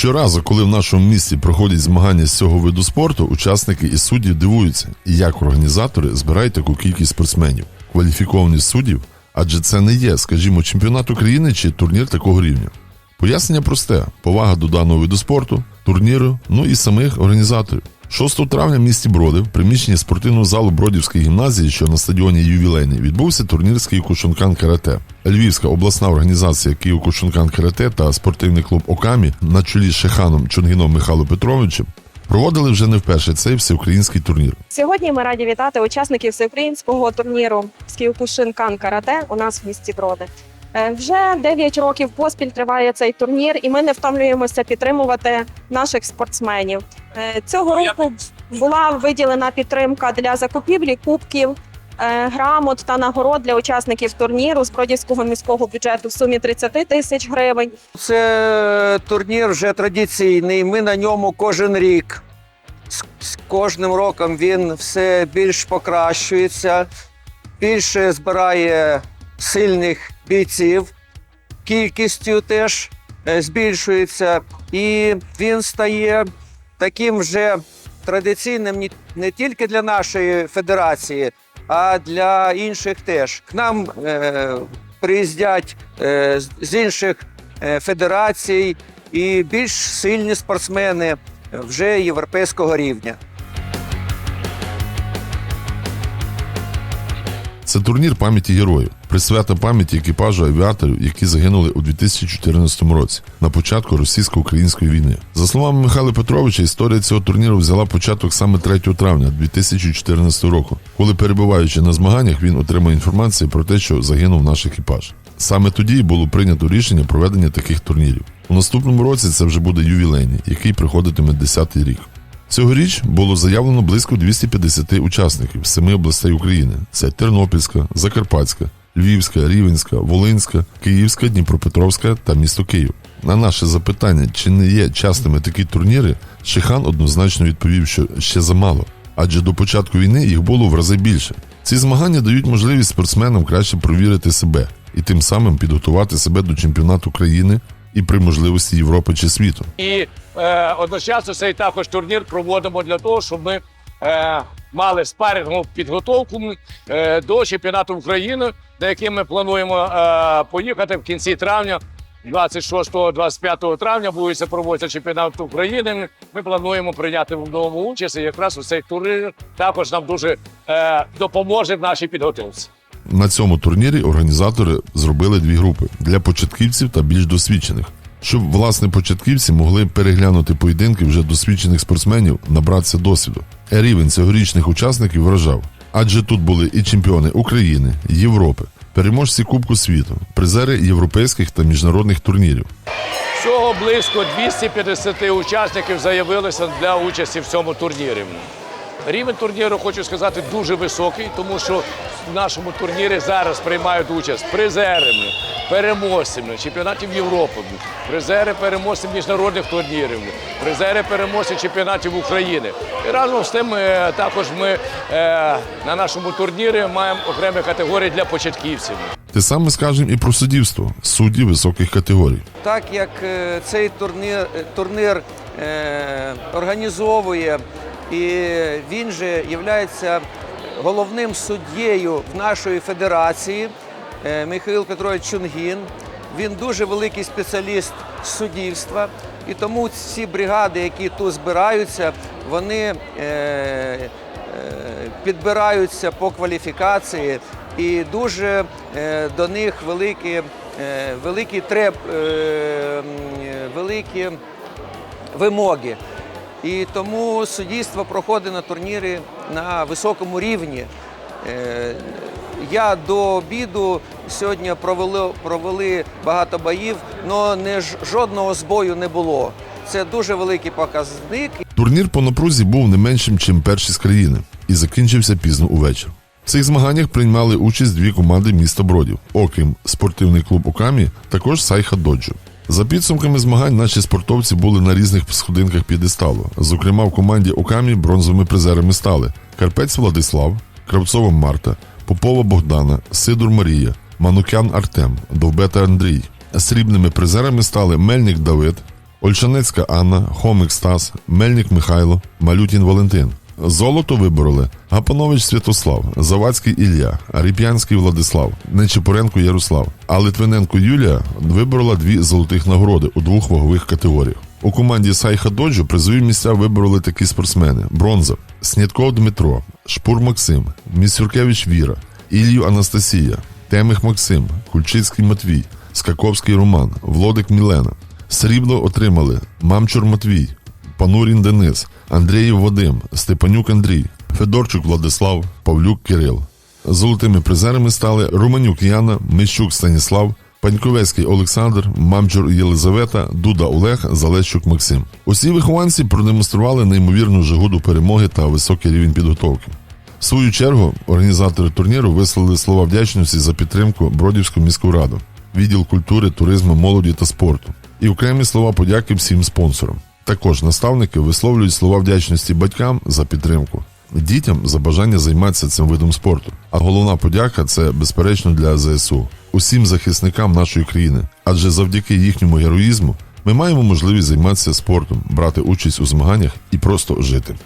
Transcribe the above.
Щоразу, коли в нашому місті проходять змагання з цього виду спорту, учасники і судді дивуються, як організатори збирають таку кількість спортсменів, кваліфікованість суддів, адже це не є, скажімо, чемпіонат України чи турнір такого рівня. Пояснення просте: повага до даного виду спорту, турніру, ну і самих організаторів. 6 травня в місті Броди в приміщенні спортивного залу Бродівської гімназії, що на стадіоні Ювілейний, відбувся турнір з Київкошункан Карате. Львівська обласна організація Київкошункан Карате та спортивний клуб Окамі на чолі з Шеханом Чонгіном Михайло Петровичем проводили вже не вперше цей всеукраїнський турнір. Сьогодні ми раді вітати учасників всеукраїнського турніру Скіокушинкан Карате у нас в місті Броди. Е, Вже 9 років поспіль триває цей турнір, і ми не втомлюємося підтримувати наших спортсменів. Е, Цього року була виділена підтримка для закупівлі кубків, е, грамот та нагород для учасників турніру з Бродівського міського бюджету в сумі 30 тисяч гривень. Це турнір вже традиційний. Ми на ньому кожен рік. З, з кожним роком він все більш покращується, більше збирає сильних бійців, кількістю теж е, збільшується, і він стає таким вже традиційним не тільки для нашої федерації, а для інших теж. К нам е, приїздять е, з- інших е, федерацій і більш сильні спортсмени вже європейського рівня. Це турнір пам'яті героїв, присвята пам'яті екіпажу авіаторів, які загинули у 2014 році на початку російсько-української війни. За словами Михайла Петровича, історія цього турніру взяла початок саме 3 травня 2014 року, коли перебуваючи на змаганнях, він отримав інформацію про те, що загинув наш екіпаж. Саме тоді було прийнято рішення проведення таких турнірів. У наступному році це вже буде ювілейний, який приходитиме 10-й рік. Цьогоріч було заявлено близько 250 учасників з семи областей України: це Тернопільська, Закарпатська, Львівська, Рівенська, Волинська, Київська, Дніпропетровська та місто Київ. На наше запитання, чи не є частими такі турніри, Шихан однозначно відповів, що ще замало, адже до початку війни їх було в рази більше. Ці змагання дають можливість спортсменам краще провірити себе і тим самим підготувати себе до чемпіонату країни і при можливості Європи чи світу. І е, одночасно цей також турнір проводимо для того, щоб ми е, мали спарингову підготовку е, до чемпіонату України, на який ми плануємо е, поїхати в кінці травня. 26-25 травня буде проводитися чемпіонат України. Ми плануємо прийняти в новому участь. Якраз у цей турнір також нам дуже е, допоможе в нашій підготовці. На цьому турнірі організатори зробили дві групи для початківців та більш досвідчених, щоб власне початківці могли переглянути поєдинки вже досвідчених спортсменів, набратися досвіду. Рівень цьогорічних учасників вражав, адже тут були і чемпіони України, Європи, переможці Кубку світу, призери європейських та міжнародних турнірів. Всього близько 250 учасників заявилися для участі в цьому турнірі. Рівень турніру, хочу сказати, дуже високий, тому що в нашому турнірі зараз приймають участь призери, переможцями чемпіонатів Європи, призери переможці міжнародних турнірів, призери переможці чемпіонатів України. І разом з тим е, також ми е, на нашому турнірі маємо окремі категорії для початківців. Те саме скажемо і про суддівство судді високих категорій. Так як е, цей турнір, турнір е, організовує і він же є головним суддєю в нашої федерації е, Михайло Петрович Чунгін. Він дуже великий спеціаліст суддівства, і тому ці бригади, які тут збираються, вони е, е, підбираються по кваліфікації, і дуже до них великі, великі треб, великі вимоги. І тому суддівство проходить на турнірі на високому рівні. Е, Я до обіду сьогодні провели, провели багато боїв, але не жодного збою не було. Це дуже великий показник. Турнір по напрузі був не меншим, чим перші з країни, і закінчився пізно увечір. В цих змаганнях приймали участь дві команди міста Бродів, окрім спортивний клуб Окамі, також Сайха Доджо. За підсумками змагань наші спортовці були на різних сходинках п'єдесталу. Зокрема, в команді Окамі бронзовими призерами стали Карпець Владислав, Кравцова Марта, Попова Богдана, Сидор Марія, Манукян Артем, Довбета Андрій. Срібними призерами стали Мельник Давид, Ольшанецька Анна, Хомик Стас, Мельник Михайло, Малютін Валентин. Золото вибороли Гапанович Святослав, Завадський Ілля, Ріп'янський Владислав, Нечипоренко Ярослав, а Литвиненко Юлія виборола дві золотих нагороди у двох вагових категоріях. У команді Сайха Доджо призові місця вибороли такі спортсмени: бронза, Снітков Дмитро, Шпур Максим, Місюркевич Віра, Ілью Анастасія, Темих Максим, Кульчицький Матвій, Скаковський Роман, Влодик Мілена. Срібло отримали Мамчур Матвій, Панурін Денис, Андрієв Вадим, Степанюк Андрій, Федорчук Владислав, Павлюк Кирил. Золотими призерами стали Романюк Яна, Мищук Станіслав, Паньковецький Олександр, Мамчур Єлизавета, Дуда Олег, Залещук Максим. Усі вихованці продемонстрували неймовірну жагу до перемоги та високий рівень підготовки. В свою чергу організатори турніру висловили слова вдячності за підтримку Бродівську міську раду, відділ культури, туризму, молоді та спорту і окремі слова подяки всім спонсорам. Також наставники висловлюють слова вдячності батькам за підтримку, дітям за бажання займатися цим видом спорту. А головна подяка це безперечно для ЗСУ, усім захисникам нашої країни. Адже завдяки їхньому героїзму ми маємо можливість займатися спортом, брати участь у змаганнях і просто жити.